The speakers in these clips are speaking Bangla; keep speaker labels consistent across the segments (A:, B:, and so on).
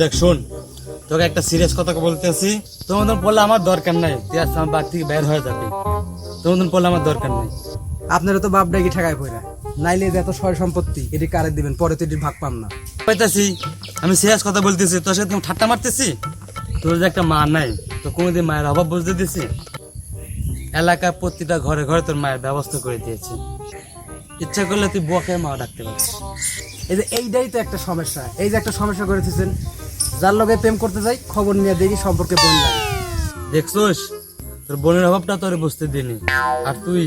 A: দেখ শোন। তোকে একটা সিরিয়াস কথা তোর মতন পড়লে আমার দরকার নাই। তুই আজ আমার বাড়ি থেকে বের হয়ে যাবি। তোর মতন পড়লে আমার দরকার নাই।
B: আপনারা তো বাপ ডাকি ঠেকায় পড়া। নাইলে এত সয় সম্পত্তি এটি কারে দিবেন? পরে তো এটির ভাগ পাম না।
A: পাইতাছি আমি সিরিয়াস কথা বলতেছি। তোর সাথে ঠাট্টা মারতেছি? তোর যে একটা মা নাই তো কোনোদিন মায়ের অভাব বুঝতে দিছি? এলাকার প্রতিটা ঘরে ঘরে তোর মায়ের ব্যবস্থা করে দিয়েছি। ইচ্ছা করলে তুই বকে মা ডাকতে পারছিস
B: এই যে এইটাই তো একটা সমস্যা। এই যে একটা সমস্যা করে দিয়েছেন যার লগে প্রেম করতে যাই খবর নিয়ে দেখি সম্পর্কে বোন লাগে
A: দেখছোস? তোর বোনের অভাবটা তোর বুঝতে দিনি আর তুই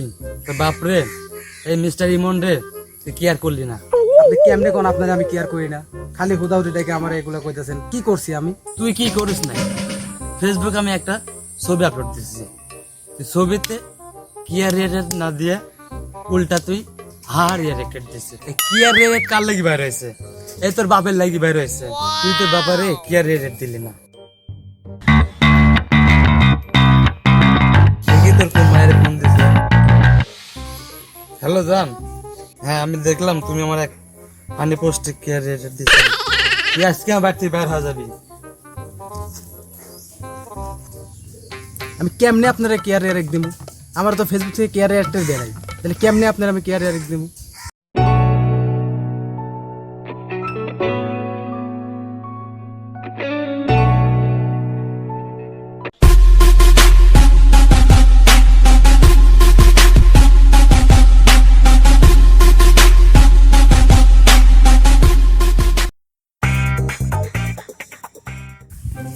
A: তোর বাপরে এই মিস্টার ইমন রে তুই কেয়ার করলি না।
B: আপনি কেমনে কোন আপনার আমি কেয়ার করি না? খালি হুদাহুদি ডেকে আমার এগুলো কইতেছেন। কি করছি আমি?
A: তুই কি করিস না ফেসবুকে আমি একটা ছবি আপলোড তুই ছবিতে কিয়ার রেট না দিয়ে উল্টা তুই রেট এই কিয়ার রেট কার বাইর তোর বাইর তুই তোর রেট দিলি না। দিছে? হ্যালো, জান। হ্যাঁ আমি দেখলাম তুমি আমার এক ফানি পোস্টে কেয়ার রেট দিচ্ছ তুই আজকে আমার বাড়ি থেকে বের হয়ে যাবি?
B: আমি কেমনে আপনারা কেয়ার রেক দিব? আমার তো ফেসবুক থেকে কেয়ার রেকটা দেয় তাহলে কেমনে আপনারা আমি কেয়ার রেক দিব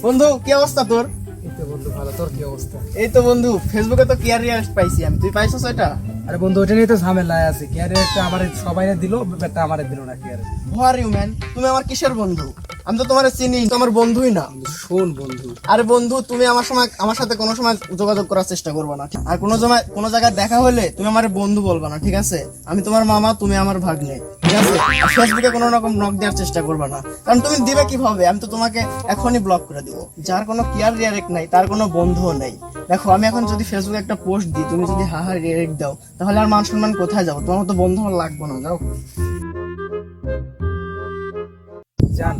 C: বন্ধু কি অবস্থা তোর?
B: এই তো বন্ধু ভালো। তোর কি অবস্থা?
C: এই তো বন্ধু ফেসবুকে তো কেয়ার রিয়াক্ট পাইছি আমি? তুই পাইছস এটা
B: আরে বন্ধু ওটা নিয়ে তো ঝামেলা আছে। কেয়ারে একটা আমার সবাই দিল বেটা আমারে দিল না care
C: who are you man তুমি আমার কিসের বন্ধু? আমি তো তোমার চিনি তোমার বন্ধুই না।
B: শোন বন্ধু।
C: আরে বন্ধু তুমি আমার সময় আমার সাথে কোনো সময় যোগাযোগ করার চেষ্টা করবে না আর কোনো সময় কোনো জায়গায় দেখা হলে তুমি আমার বন্ধু বলবা না ঠিক আছে? আমি তোমার মামা তুমি আমার ভাগ্নে ঠিক আছে? ফেসবুকে কোনো রকম নক দেওয়ার চেষ্টা করবে না। কারণ তুমি দিবে কীভাবে? আমি তো তোমাকে এখনই ব্লক করে দিব। যার কোনো কেয়ার রিয়ারেক্ট নাই তার কোনো বন্ধুও নেই। দেখো আমি এখন যদি ফেসবুকে একটা পোস্ট দিই তুমি যদি হাহা রিয়ারেক্ট দাও তাহলে আর মান সম্মান কোথায় যাব? তোমার তো বন্ধু লাগবে না যাও।
B: জান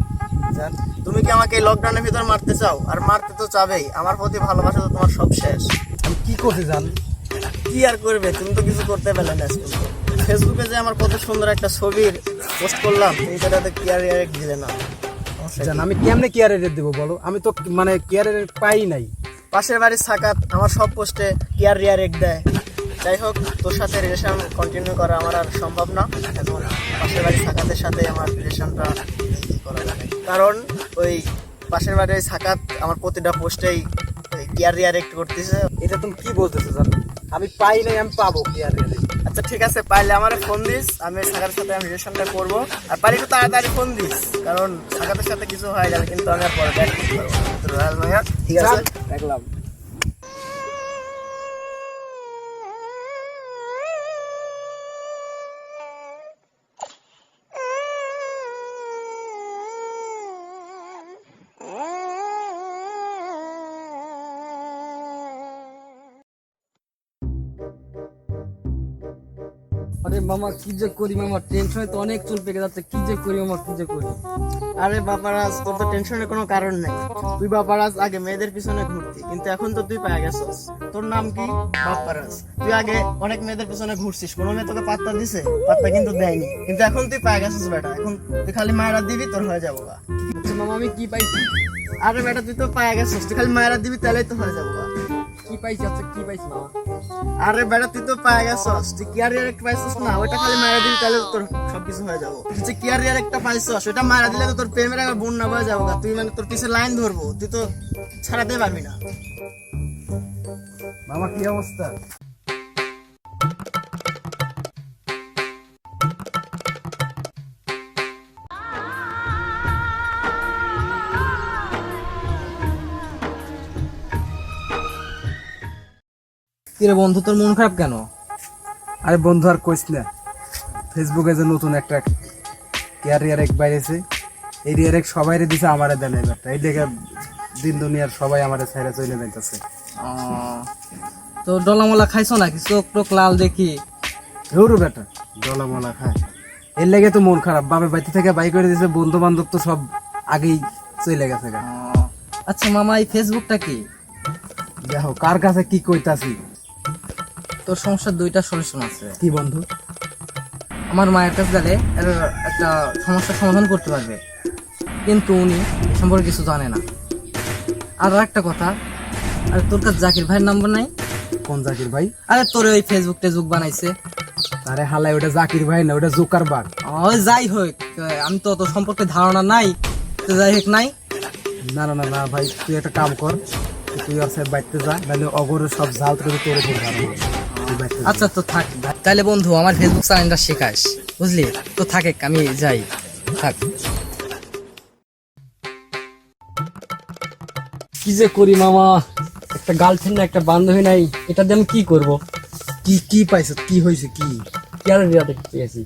B: জান
C: তুমি কি আমাকে লকডাউনের ভিতর মারতে চাও? আর মারতে তো চাবেই। আমার প্রতি ভালোবাসা তো তোমার সব শেষ।
B: আমি কি করতে জান?
C: কি আর করবে? তুমি তো কিছু করতে পারলে না ফেসবুকে যে আমার কত সুন্দর একটা ছবির পোস্ট করলাম তুমি সেটাতে কি আর রিয়াক্ট দিলে না।
B: জান আমি কেমনে কেয়ার রেট দেবো বলো? আমি তো মানে কেয়ার রেট পাই নাই।
C: পাশের বাড়ির সাকাত আমার সব পোস্টে কেয়ার আর রিয়াক্ট দেয়। যাই হোক তোর সাথে রিলেশন কন্টিনিউ করা আমার আর সম্ভব না। এখন পাশের বাড়ির সাকাতের সাথে আমার রিলেশনটা কারণ ওই পাশের বাড়ির সাকাত আমার প্রতিটা পোস্টেই কেয়ার রিয়াক্ট করতেছে।
B: এটা তুমি কি বলতেছো জান? আমি পাই নাই আমি পাবো কেয়ার রেট
C: আচ্ছা ঠিক আছে পাইলে আমার ফোন দিস আমি সাগার সাথে আমি রিলেশনটা করব। আর পারি একটু তাড়াতাড়ি ফোন দিস কারণ সাগাতের সাথে কিছু হয়ে যাবে কিন্তু আমি আর পরে ব্যাক করতে পারব ঠিক আছে?
B: দেখলাম।
D: আরে মামা কি যে করি মামা? টেনশনে তো অনেক চুল পেকে যাচ্ছে। কি যে করি মামা কি যে করি?
C: আরে বাপারাজ তোর তো টেনশনের কোনো কারণ নেই। তুই বাপারাজ আগে মেয়েদের পিছনে ঘুরতি। কিন্তু এখন তো তুই পায়ে গেছস। তোর নাম কি? বাপারাজ। তুই আগে অনেক মেয়েদের পিছনে ঘুরছিস। কোনো মেয়ে তোকে পাত্তা দিছে? পাত্তা কিন্তু দেয়নি। কিন্তু এখন তুই পায়ে গেছিস বেটা। এখন তুই খালি মায়েরা দিবি তোর হয়ে যাব।
D: আচ্ছা মামা আমি কি পাইছি?
C: আরে বেটা তুই তো পায়ে গেছিস। তুই খালি মায়েরা দিবি তাহলেই তো হয়ে যাব।
D: কি পাইছি আচ্ছা কি পাইছি? মামা
C: আরে বেটা তুই তো পায়ে গেছস। তুই কিয়ার একটা পাইছস না? ওটা খালি মারা দিবি তাহলে তোর সবকিছু হয়ে যাব। তুই যে কিয়ার একটা পাইছস ওটা মারা দিলে তো তোর প্রেমের একটা বন্যা না হয়ে যাব তুই মানে তোর পিছে লাইন ধরবো তুই তো ছাড়াতে পারবি না।
B: মামা কি অবস্থা?
D: কিরে বন্ধু তোর মন খারাপ কেন?
B: আরে বন্ধু আর কইস না। ফেসবুকে যে নতুন একটা কেয়ার রিয়ারেক বাইরেছে এই রিয়ারেক সবাই দিছে আমারে দেন এবারটা। এই দেখে দিন দুনিয়ার সবাই আমারে ছেড়ে চলে যাইতেছে।
D: তো ডলামলা খাইছো নাকি? চোখ টোক লাল দেখি।
B: ধরু বেটা ডলা মলা খায়। এর লেগে তো মন খারাপ। বাপের বাড়ি থেকে বাই করে দিয়েছে বন্ধু বান্ধব তো সব আগেই চলে গেছে গা।
D: আচ্ছা মামা এই ফেসবুকটা কি?
B: দেখো কার কাছে কি কইতাছি?
D: তোর সমস্যার দুইটা সলিউশন আছে।
B: কি বন্ধু?
D: আমার মায়ের কাছে গেলে এর একটা সমস্যার সমাধান করতে পারবে। কিন্তু উনি সম্পর্কে কিছু জানে না। আর একটা কথা আর তোর কাছে জাকির ভাইয়ের নাম্বার নাই?
B: কোন জাকির ভাই?
D: আরে তোর ওই ফেসবুক টেসবুক বানাইছে।
B: আরে হালাই ওটা জাকির ভাই না ওটা জোকার বার
D: ওই যাই হোক আমি তো অত সম্পর্কে ধারণা নাই তো যাই হোক নাই।
B: না না না না ভাই তুই একটা কাম কর তুই ওর সাথে বাইতে যা নাহলে অগরের সব জাল করে তোরে ধরে।
D: আচ্ছা তো থাক। তাহলে বন্ধু আমার ফেসবুক চ্যানেলটা শেখাস বুঝলি? তো থাকে আমি যাই। থাক।
E: কি যে করি মামা? একটা গার্লফ্রেন্ড একটা বান্ধবী নাই এটা দিয়ে আমি কি করব?
B: কি কি পাইছ কি হয়েছে কি?
E: কেন বিয়া দেখতে পেয়েছি?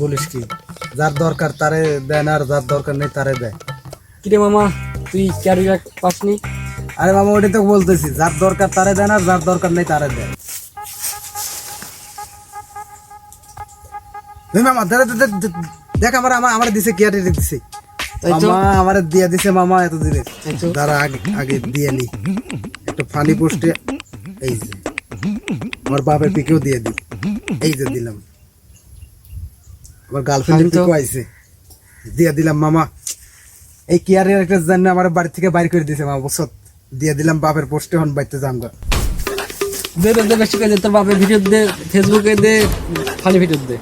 B: বলিস কি? যার দরকার তারে দেয় না আর যার দরকার নেই তারে দেয়
E: কিরে মামা তুই ক্যারিয়ার পাসনি?
B: আরে মামা ওটাই তো বলতেছি যার দরকার তারে দেয় না আর যার দরকার নেই তারে দেয় মামা দেখ আমার আমার আমার দিছে দিছে। মামা আমার দিয়ে দিছে মামা এত দিলে দাঁড়া আগে আগে দিয়ে নি। একটা ফানি পোস্টে এই যে আমার বাপের পিকেও দিয়ে দি এই যে দিলাম। আমার গার্লফ্রেন্ডের পিকও আইছে। দিয়ে দিলাম মামা। এই কেয়ারের একটা জন্য আমার বাড়ি থেকে বাইর করে দিয়েছে মামা বসত দিয়ে দিলাম বাপের পোস্টে হন বাইতে যাম গা।
E: দে দে দে বেশি করে দে, তোর বাপের ভিডিও দে ফেসবুকে দে ফানি ভিডিও দে।